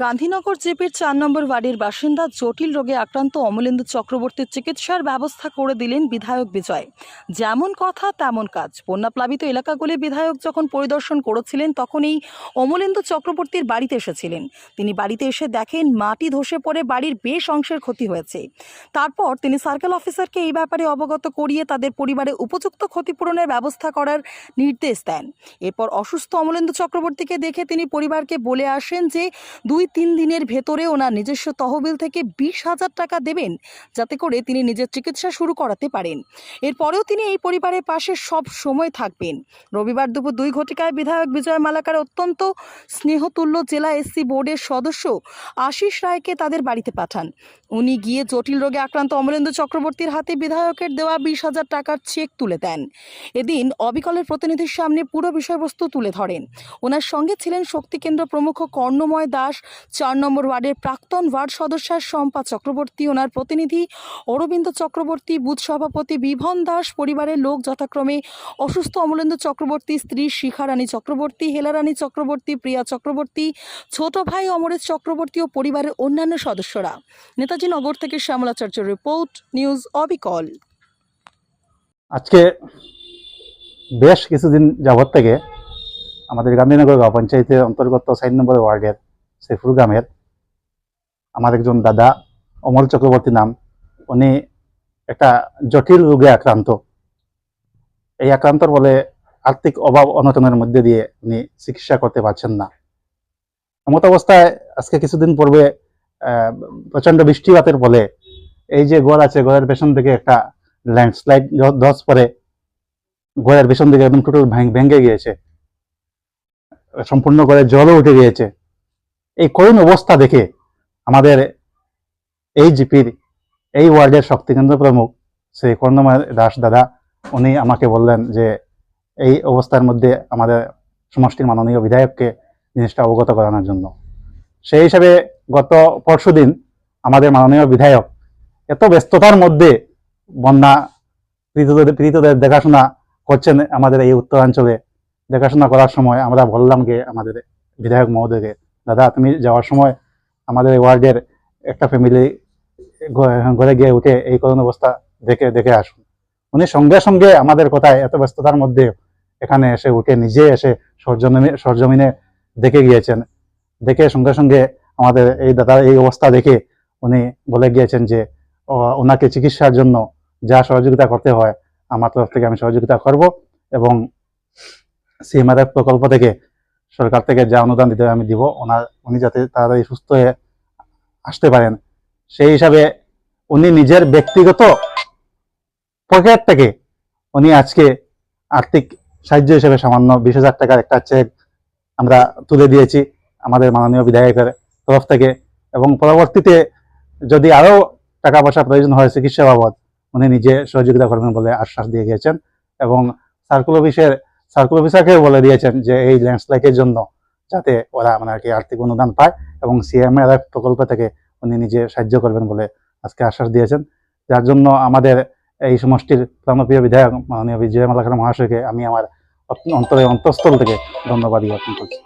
গান্ধীনগর জেপির চার নম্বর ওয়ার্ডের বাসিন্দা জটিল রোগে আক্রান্ত অমলেন্দু চক্রবর্তীর চিকিৎসার ব্যবস্থা করে দিলেন বিধায়ক বিজয়। যেমন কথা, তেমন কাজ। বন্যাপ্লাবিত এলাকাগুলি বিধায়ক যখন পরিদর্শন করেছিলেন তখন এই অমলেন্দু চক্রবর্তীর বাড়িতে এসেছিলেন। তিনি বাড়িতে এসে দেখেন মাটি ধসে পড়ে, বাড়ির বেশ অংশের ক্ষতি হয়েছে। তারপর তিনি সার্কেল অফিসারকে এই ব্যাপারে অবগত করিয়ে তাদের পরিবারে উপযুক্ত ক্ষতিপূরণের ব্যবস্থা করার নির্দেশ দেন। এরপর অসুস্থ অমলেন্দু চক্রবর্তীকে দেখে তিনি পরিবারকে বলে আসেন যে, দুই তিন দিনের ভেতরে ওনার নিজস্ব তহবিল থেকে বিশ হাজার টাকা দেবেন যাতে করে তিনি নিজের চিকিৎসা শুরু করাতে পারেন। এরপরেও তিনি এই পরিবারের পাশে সব সময় থাকবেন। রবিবার দুপুর দুই ঘটিকায় বিধায়ক বিজয় মালাকার অত্যন্ত স্নেহতুল্য জেলা এসসি বোর্ডের সদস্য আশিস রায়কে তাদের বাড়িতে পাঠান। উনি গিয়ে জটিল রোগে আক্রান্ত অমরেন্দ্র চক্রবর্তীর হাতে বিধায়কের দেওয়া বিশ হাজার টাকার চেক তুলে দেন। এদিন অবিকলের প্রতিনিধির সামনে পুরো বিষয়বস্তু তুলে ধরেন। ওনার সঙ্গে ছিলেন শক্তিকেন্দ্র প্রমুখ কর্ণময় দাস চার নম্বর ওয়ার্ডের প্রাক্তন ওয়ার্ড সদস্য শম্পা চক্রবর্তী, ওনার প্রতিনিধি অরবিন্দ চক্রবর্তী, বুথ সভাপতি বিভন দাস, পরিবারের লোক যথাক্রমে অসুস্থ অমলেন্দু চক্রবর্তী, স্ত্রী শিখারানী চক্রবর্তী, হেলারানী চক্রবর্তী, প্রিয়া চক্রবর্তী, ছোট ভাই অমরেশ চক্রবর্তী ও পরিবারের অন্যান্য সদস্যরা। নেতাজি নগর থেকে শ্যামলাচার্যের রিপোর্ট, নিউজ অবিকল। আজকে বেশ কিছুদিন যাবত থেকে আমাদের গান্ধীনগর গাঁও পঞ্চায়েতের অন্তর্গত সাইন নম্বর ওয়ার্ডের সেফুর গ্রামের আমার একজন দাদা, অমল চক্রবর্তী নাম। উনি একটা জটিল রোগে আক্রান্ত। এই আক্রান্তর বলে আর্থিক অভাব অনটনের মধ্যে দিয়ে উনি চিকিৎসা করতে পারছেন না। এমত অবস্থায় আজকে কিছুদিন পূর্বে প্রচণ্ড বৃষ্টিপাতের ফলে এই যে ঘর আছে ঘরের পেছন থেকে একটা ল্যান্ডস্লাইড ধস পরে ঘরের পেছন দিকে একদম টোটাল ভেঙে গিয়েছে। সম্পূর্ণ ঘরে জলও উঠে গিয়েছে। এই করুণ অবস্থা দেখে আমাদের এই জিপির এই ওয়ার্ডের শক্তিকেন্দ্র প্রমুখ শ্রী কর্ণময় দাস দাদা, উনি আমাকে বললেন যে এই অবস্থার মধ্যে আমাদের সমষ্টির মাননীয় বিধায়ককে জিনিসটা অবগত করানোর জন্য। সেই হিসাবে গত পরশুদিন আমাদের মাননীয় বিধায়ক এত ব্যস্ততার মধ্যে বন্যা পীড়িতদের পীড়িতদের দেখাশোনা করছেন আমাদের এই উত্তরাঞ্চলে। দেখাশোনা করার সময় আমরা বললাম যে আমাদের বিধায়ক মহোদয়কে দাদা, তুমি যাওয়ার সময় আমাদের ওয়ার্ডের একটা ফ্যামিলি ঘরে গিয়ে উঠে এই করুণ অবস্থা দেখে দেখে আসুন। উনি সঙ্গে সঙ্গে আমাদের কথায় এত ব্যস্ততার মধ্যে এখানে এসে উঠে নিজে এসে সরজমিনে সরজমিনে দেখে গিয়েছেন। দেখে সঙ্গে সঙ্গে আমাদের এই দাদার এই অবস্থা দেখে উনি বলে গিয়েছেন যে ওনাকে চিকিৎসার জন্য যা সহযোগিতা করতে হয়, আমার তরফ থেকে আমি সহযোগিতা করব এবং সিএমআরএফ প্রকল্প থেকে সরকার থেকে যা অনুদান দিতে আমি দিব, ওনার, উনি যাতে তাড়াতাড়ি সুস্থ হয়ে আসতে পারেন। সেই হিসাবে উনি নিজের ব্যক্তিগত পকেট থেকে উনি আজকে আর্থিক সাহায্য হিসেবে সামান্য বিশ হাজার টাকার একটা চেক আমরা তুলে দিয়েছি আমাদের মাননীয় বিধায়কের তরফ থেকে এবং পরবর্তীতে যদি আরও টাকা পয়সা প্রয়োজন হয় চিকিৎসা বাবদ, উনি নিজে সহযোগিতা করবেন বলে আশ্বাস দিয়ে গিয়েছেন এবং সার্কুল অফিসের সার্কুল অফিসারকে বলে দিয়েছেন যে এই ল্যান্ডস্লাইডের জন্য যাতে ওরা মানে আর কি আর্থিক অনুদান পায় এবং সিএমএলএফ প্রকল্প থেকে উনি নিজে সাহায্য করবেন বলে আজকে আশ্বাস দিয়েছেন। যার জন্য আমাদের এই সমষ্টির প্রাণপ্রিয় বিধায়ক মাননীয় বিজয় মালাকার মহাশয়কে আমি আমার অন্তরে অন্তঃস্থল থেকে ধন্যবাদ জ্ঞাপন করছি।